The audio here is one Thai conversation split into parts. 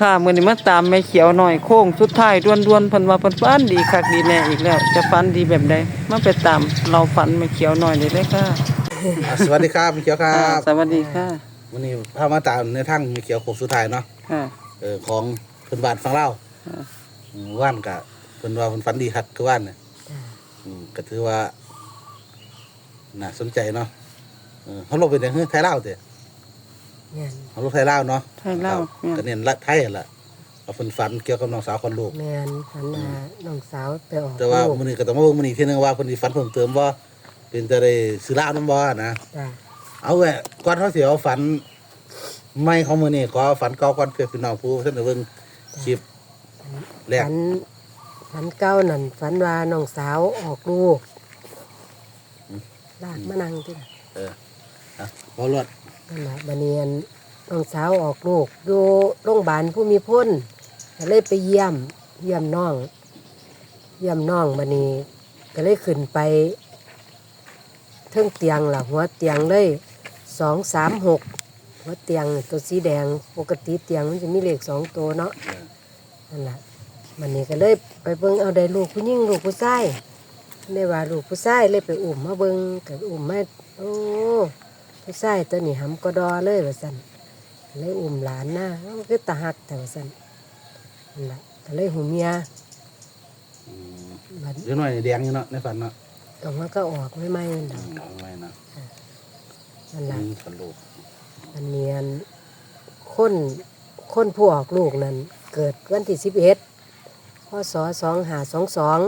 ค่ะมื้อนี้มาตามแม่เขียวหน่อยโค้งสุดท้ายด่วนๆเพิ่นว่าเพิ่นฝันดีคักดีแน่อีกแล้ว จะฝันดีแบบใดมาไปตามเราฝันแม่เขียวหน่อยเลยเด้อค่ะอะสวัสดีครับมีเขียวครัค่ะบสวัสดีค่ะวันนี้พามาตามในทั้งมีเขียวโคงสุดท้ายเนาะค่ะเออของเพิ่นบ้านฟังเล่าค่ะอืมว่านกะเพิ่นว่าเพิ่นฝันดีคักคือว่านเนี่ยอืมก็ถือว่าน่าสนใจเนาะเออเขาลงไปในเฮือไทยเล่าวเด้ แม่นเขาลงไทยเล่าวเนาะไทยลาวครับก็เน้นละไทยนั่นล่ะเอาเพิ่นฝันเกี่ยวกับน้องสาวคนลูก แม่นฝันว่าน้องสาวไปออกแต่ว่าลูกมื้อนี้ก็ต้องมาเบิ่งมื้อนี้อีกทีนึงว่าเพิ่นสิฝันเพิ่มเติมบ่เป็นจะได้ซื้อลาวนำบ่นะ จ้ะเอาแหละก่อนเขาเสียเอาฝัน ไม่ของมือนี่ขอฝันเก่าก่อนเพื่อพี่น้องผู้ท่านได้เบิ่งคลิปแรกฝันฝันเก้านั่นฝันว่าน้องสาวออกลูกลากมานั่งที่น่ะเอออะพอรถ นั่นแหละบันเนียนน้องสาวออกลูกอยู่โรงพยาบาลผู้มีพ้นก็เลยไปเยี่ยมเยี่ยมน้อง เยี่ยมน้องบันนี้ ก็เลยขึ้นไปเทิงเตียงล่ะหัวเตียงเลยสองสามหกหัวเตียงตัวสีแดงปกติเตียงมันจะมีเลขสองตัวเนาะนั่นแหละมันนี่ก็เลยไปเบิ่งเอาได้ลูกผู้หญิงลูกผู้ชายได้ว่าลูกผู้ชายเลยไปอุ้มมาเบิ่งก็อุ้มมาโอ้ ผู้ชายตัวนี้หำกระดอเลยว่าซั่นเลยอุ้มหลานนะมันคือตาหักแต่ว่าซั่นนั่นแหละก็เลยหูเมียอืมบัดเดี๋ยวหน่อยแดงอยู่เนาะในฝันเนาะออกมาก็ออกไม่ไม่มันดอือกมเอาไว้เนาะนั่นแหละอืมฝันลูกอันเนียนคนคนผู้ออกลูกนั้น เกิดวันที่สิบเอ็ดพศสองหาสองสอง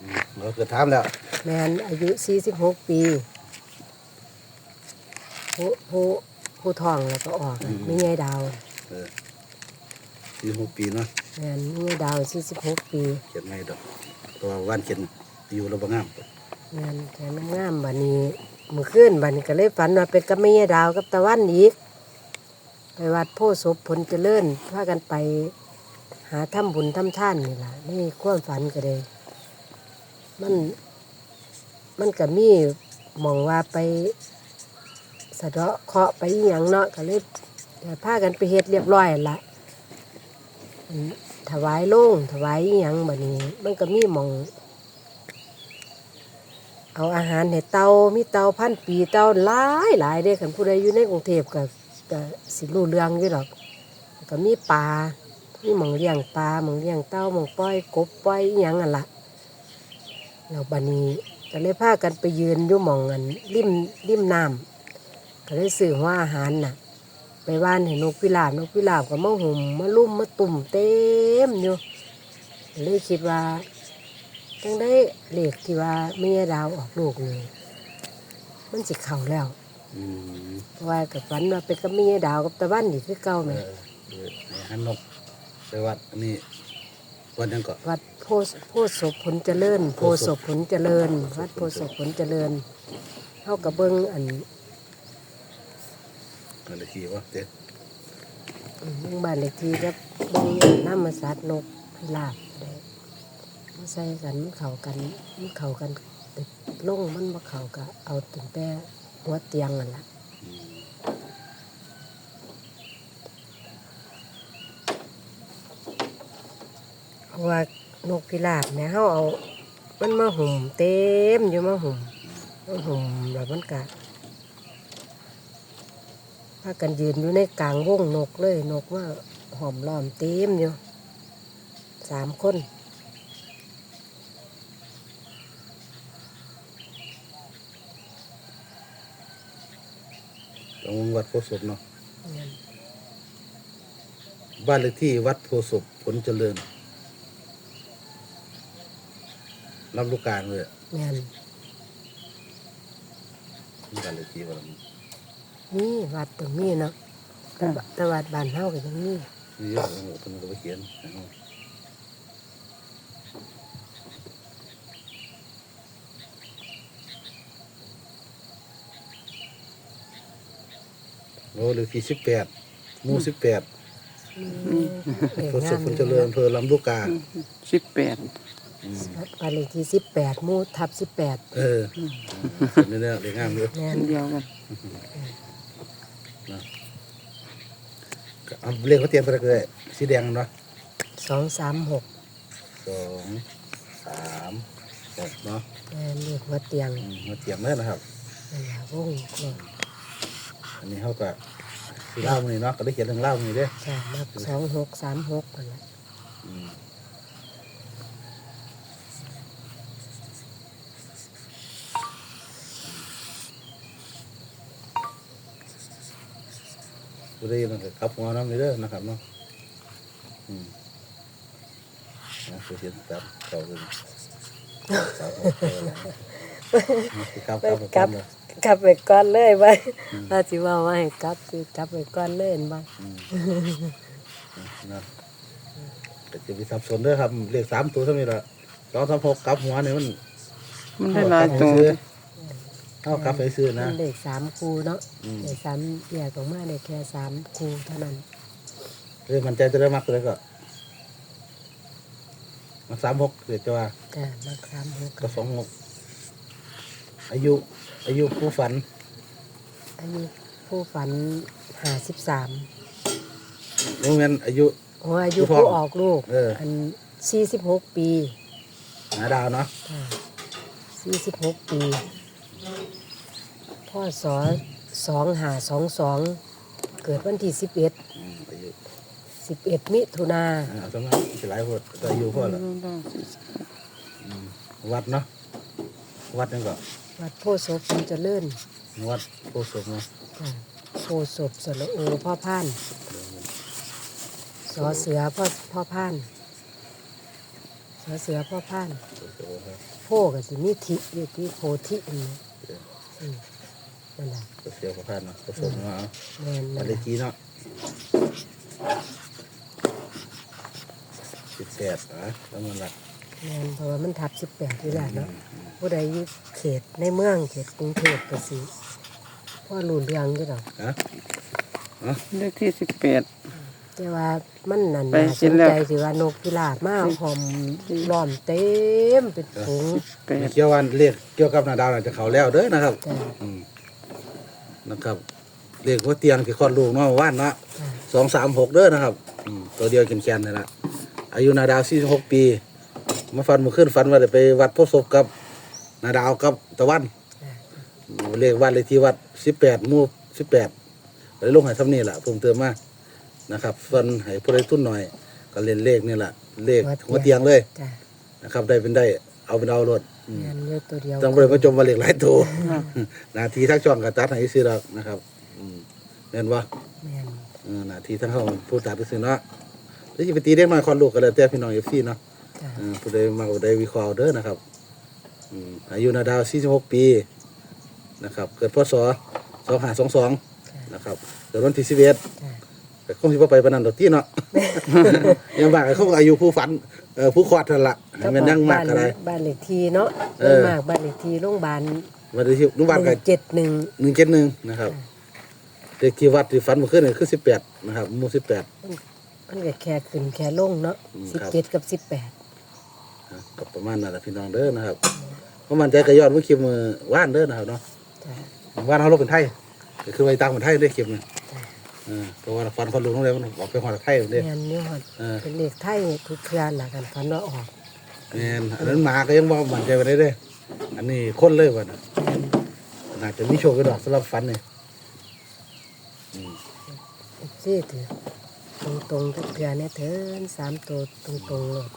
อืมเราเกิดถามแล้ว แมนอายุ 46 ปี ผู้ผู้ผู้ท้องแล้วก็ออกอะไม่ใช่ดาวเออสี่หกปีเนาะแมนไม่ใช่ดาว46ปีเขียนไม่ดอกตัวว่านเขียนอยู่ระบงามแมนแขนงามๆบัดนี้มือขึ้นบัดนี้ก็เลยฝันว่าเป็นกับไม่ใช่ดาวกับตะวันอีกไปวัดโพธิ์ศพผลเจริญพากันไปหาถ้ำบุญถ้ำท่านนี่ล่ะนี่ความฝันก็เลยมัน มันก็มีหมองว่าไป สะเดาะเคาะไปอหย่างเนาะก็เลยแต่พากันไปเฮ็ดเรียบร้อยละถวายโล่งถวายอหย่างแบบนี้ มันก็มีหมอง เอาอาหารให้เตามีเตาพันปีเตาหลายหลายเด้คันผู้ใดอยู่ในกรุงเทพก็ก็สิรู้เรื่องอยู่ดอกก็มีปลามีหมองเลี้ยงปลาหมองเลี้ยงเต้าหมองปล่อยกบปล่อยอหย่างอะละแล้วบัดนี้ก็เลยพากันไปยืนอยู่หมองอันริมริมน้ำ ก็เลยสื่อว่าอาหารน่ะ ไปว่านเห็นนกพิราบนกพิราบก็มาหุ่มมาลุ่มมาตุ่มเต็มอยู่ก็เลยคิดว่าจังได้เลขที่ว่าเมียดาวออกลูกนี่มันสิเข่าแล้วอืมเพราะว่ากับฝันว่าเป็นกับเมียดาวกับตะวันนี่คือเก่าเอไหมอเออในฮันนกไปวัดอันนี้วันยังก็วัดโพธิ์โพธิ์ศพผลเจริญ โพธิ์ศพผลเจริญ วัดโพธิ์ศพผลเจริญเท่ากับเบิ้งอัน อะไรทีวะเจ๊อืมเบิ่งบ้านเลขที่กับเบิ้งน้ำมาสัตว์นกพิราบได้มาใส่กันมันเข้ากันมันเข้ากันแต่ลงมันมาเข้าก็เอาถึงแต่หัวเตียงนั่นแหละเพราะว่านกพิราบเนี่ยเขาเอา มันมาหุ่มเต็มอยู่มาหุ่มมาหุ่มแล้วมันกะ พากันยืนอยู่ในกลางวงนกเลยนกว่าหอมล้อมเต็มอยู่สามคนตรงวัดโพธิ์ศพเนาะบ้านเลขที่วัดโพธิ์ศพผลเจริญรับลูกการเลยแม่นบ้านเลขที่ว่านี่ วัดตรงนี้เนาะแต่บแต่วัดบ้านเฮาก็ยังมีนี่เยอะโอ้โหเพิ่นก็ไปเขียนโอ้เลขที่สิบแปดหมู่สิบแปดเด็กโพธิ์ศงาพมผลเจริญอำเภอลำลูกกาสิบแปดบ้านเลขที่สิบแปดหมู่ทับสิบแปดเออนี่เนี่ยเรียกงามเลยแม่น เดียวกัน เอาเลขเขาเตรียมไปเลย สีแดงเนาะสองสามหกสองสามหกเนาะแม่นเรียกว่าเตียงอืมมาเตรียมเลยนะครับ นั่นแหละวงกลมอันนี้เขาก็สีเล่ามือนี้เนาะก็ได้เขียนเรื่องเล่ามือนี้เด้อจ้ะนับสองหกสามหกนั่นแหละอืม บ่ได้นั่นก็กลับหัวน้ำนี่เด้อนะครับเนาะอืมนะคือเขียนตามเก่าเลยสามหกเก้านะสิกลับกลับกลับเลย กลับไปก่อนเลยไปถ้าสิว่าว่าให้กลับคือกลับไปก่อนเลยเห็นบ่นะก็จะมีสับสนด้วยครับเลขสามตัวเท่านี้ละสองสามหกกลับหัวเนี่ยมันมันได้หลายตัว เท่ากลับไปซื้อมันะนเลขสามคูเนาะอืมเลขสามแยกออกมาได้แค่สามคูเท่านั้นเลยมันใจจะได้มากเลยก็มาสามหกเดี๋ยวจะว่าจ้ะมาสามหกก็สองหกอายุ อายุผู้ฝันอันนี้ผู้ฝันห้าสิบสามโรงเรียนอายุ โอ้อายุผู้ผู้ฟ้องออกลูกเอออั นสี่สิบหกปีหาดาวเนาะสี่สิบหกปี พ่อสอสองหาสองสองเกิดวันที่สิบเอ็ดอืมอายุสิบเอ็ดมิถุนาอ่าสมัยสิหลายคนก็อายุพ่อละวัดเนาะวัดนั่นก็วัดโพธิ์โสพลเจริญวัดโพธิ์ศพเนาะจ้ะโพธิ์ศพสระโอพ่อพานสอเสือพ่อพ่อพานสอเสือพ่อพานโพกับสิมีทิอยู่ที่โพธิอันนี้อืม นั่นแหละก็เสียวกับพานเนาะก็สมเนาะแม่นวันั่นนเลแหขละที่เนาะสิบแปดนะแล้วมันละ แม่นเพราะว่ามันทับสิบแปดอยู่แล้วเนาะผู้ใดอยู่เขตในเมืองเขตกรุงเทพก็สิพ่อรู้เรื่องอยู่ดอกฮะ เลขที่สิบแปด แต่ว่ามันนั่นไปน่าเห็สนนแล้ว ใจสิว่านกพิราบมาหอมล้อมเต็มเป็นถุงแปไม่ดเกี่ยววันเลขเกี่ยวกับนาดาวน่ะจะเขาแล้วเด้อนะครับจ้ะอืม นะครับเลขหัว่าเตียงที่คลอดลูกเนาะว่านเนาะจ้ะสองสามหกเด้อนะครับอืมตัวเดียวแกนๆนี่ละอายุนาดาวสี่สิบหกปี มาฟันมาขึ้นฟันว่าได้ไปวัดพบศพกับ นาดาวกับตะวันจ้ะเลขวัดเลขที่วัดสิบแปดมู่สิบแปดเลยลงให้ทำนี่แหละเพิ่มเติมมานะครับฟันให้ผู้ใดทุนหน่อย ก็เล่นเลขนี่แหละเลขหัวเตียงเลยจ้ะนะครับ ได้เป็นได้ เอาเป็นเอารถ อืมงานเยอะตัวเดียวต้องไปมาจมมาเลขหลายตัวหนาทีทั้งช่องกับตัดให้ซื้อดอกนะครับอืมเห็นว่าแม่นหนาทีทั้งเขาผู้ตัดซื้อเนาะหรือจะไปตีเด็กน้อยคอนลูกก็แล้วแต่พี่น้องเอฟซีเนาะจ้ะเออผู้ใดมาผู้ใดวิเคราะห์เด้อนะครับอืมอายุนาดาว46 ปี นะครับ เกิดพศ2522 นะครับ เกิดวันที่11จ้ะ แต่คงสิบ่ไปปานนั้นดอกที่เนาะ ยังว่าเขาอายุผู้ฝันเอ่อผู้คลอดนั่นล่ะให้มันยังมากก็ได้บ้านเลขที่เนาะเอเพิ่นอมากบ้านเลขที่โรงพยาบาลวันที่นุบ้านก็ เจ็ดหนึ่ง171นะครับเลขที่วัดที่ฝันเมื่อคืนนี่คือ18นะครับหมู่18มันก็แค่ขึ้นแค่ลงเนาะอืมสิบครับ เจ็ดกับสิบแปดอะก็ประมาณนั้นแหละพี่น้องเด้อนะครับเพราะมันใจก็ยอดเมื่อคลิปมือว่านเด้อนะครับเนาะจ้ะว่านเขาลบเป็นไทยก็คือไปตามเป็นไทยได้คลิปเนี่ยจ้ะเออเพราะว่าฟันคนลุงตรงนี้มันออกไปหอดไทยเด้แม่นนี่ฮอดเออเป็นเลขไทยทุกเครือหล่ะกันฝันว่าออกแม่นอันนั้นหมาก็ยังบ่มั่นใจไปได้เด้ออันนี้คนเลยว่ะนะน่าจะมีโชคกันดอกสำหรับฟันนี่อืมซี่ถือตรงตรงๆทุกเครือเนี่ยเถินสามตัวตรงตรงๆเลย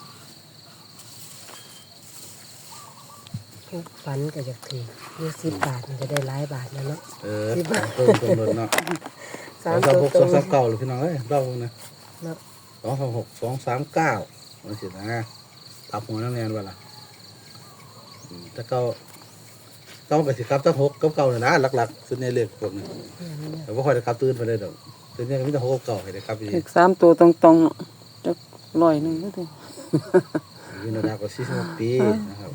ผู้ฝันก็อยากถือยี่สิบบาทมันก็ได้หลายบาทนะเนาะ เออสิบบาทต้นต้นต้นเนาะ สสาองมสามตัวหกตสรองงสามเก้าเลยพี่น้องเอ้ยเรานะเนาะสองสามหกสองสามเก้ามันสินะตับหัวน้ำแนนว่าล่ะอืมถ้าเก้าเก้ากับสิครับตั้งหกกับเก้าเนี่ยนะหลักๆสุดในเลขพวกนี้แม่นเนี่ยแต่ว่าคอยได้ครับตื่นไปเลยดอกตื่นเนี่ยก็มีแต่หกกับเก้าให้ได้ครับอยู่เลขสามตัวตรงๆจะร้อยหนึ่งก็ถึงวินาดาก็สี่สิบหกปีนะครับ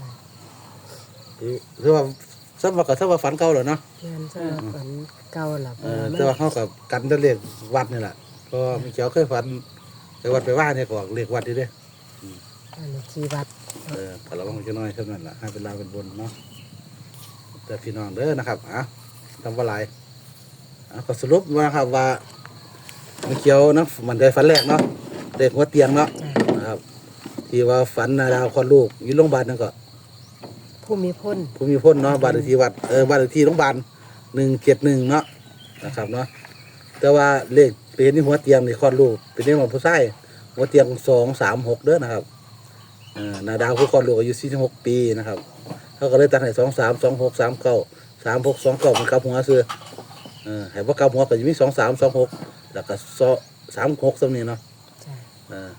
หรือว่า สักว่ากับสักว่าฝันเก่าเหรอเนาะแม่นสำหรับฝันเก่าล่ะเพเอราะอว่ามันแต่ว่าเขากับกันจะเรียกวัดนี่แหละเพราะว่ามีเขียวเคยฝันไปวัดไปว่าเนี่ยก็เรียกวัดดีเด้อบ้านเลขที่วัดเออพอเราต้องจะน้อยเท่านั้นแหละให้เป็นลาวเป็นบนเนาะแต่พี่น้องเด้อนะครับอะทำว่าไรอะก็สรุปว่านะครับว่าไม่เขียวเนาะมันได้ฝันแรกเนาะเด็กหัวเตียงเนาะนะครับที่ว่าฝันนาดาวคลอดลูกอยู่โรงพยาบาลนั่นก็ ผู้มีพ้นผู้มีพ้นเนาะบ้านเลขที่วัดเออบ้านเลขที่โรงพยาบาลหนึ่งเจ็ดหนึ่งเนาะนะครับเนาะแต่ว่าเลขเป็นที่หัวเตียงนี่คลอดลูกเป็นเลขของผู้ชายหัวเตียงสองสามหกเด้อนะครับเออนาดาวผู้คลอดลูกอายุสี่สิบหกปีนะครับเขาก็เลยตัดให้สองสามสองหกสามเก้าสามหกสองเก้ามันกลับหัวซื้อเออให้ว่ากลับหัวก็จะมีสองสามสองหกแล้วก็สามหกสำนี้เนาะจ้ะเออ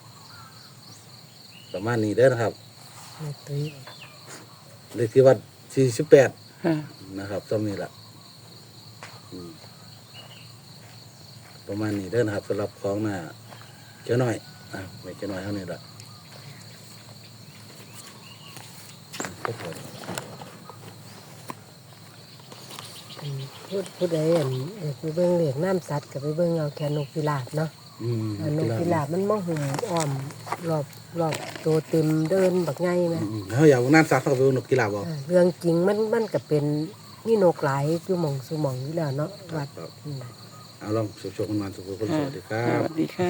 ประมาณนี้เด้อนะครับแม่ตุ้ย เลขที่วัดสี่สิบแปดค่ะนะครับต้มนี่แหละอืมประมาณนี้เด้อนะครับสำหรับของน่ะเจ้าหน่อยอะไม่เจ้าหน่อยเท่านี้แหละครับผมอันพูดพูดได้อันเด็กไปเบิ่งเลขน้ำสัตว์ก็ไปเบิ่งเอาแค่นกพิราบเนาะอืมอั นนกพิราบมันมาหุ่มอ้อมรอบรอบตัวเต็มเดินบักไงไหมอืมแล้วอยากนั่นซักเขาไปดูนกกีฬาบอกอ่าเรื่องจริงมันมันก็เป็นนี่นกหลายอยู่หมองสุหมองอยู่แล้วเนาะวัดครับอืมเอาลองสุขๆมันๆสุขๆคนสวัสดีครัสบวัสดีค่ะ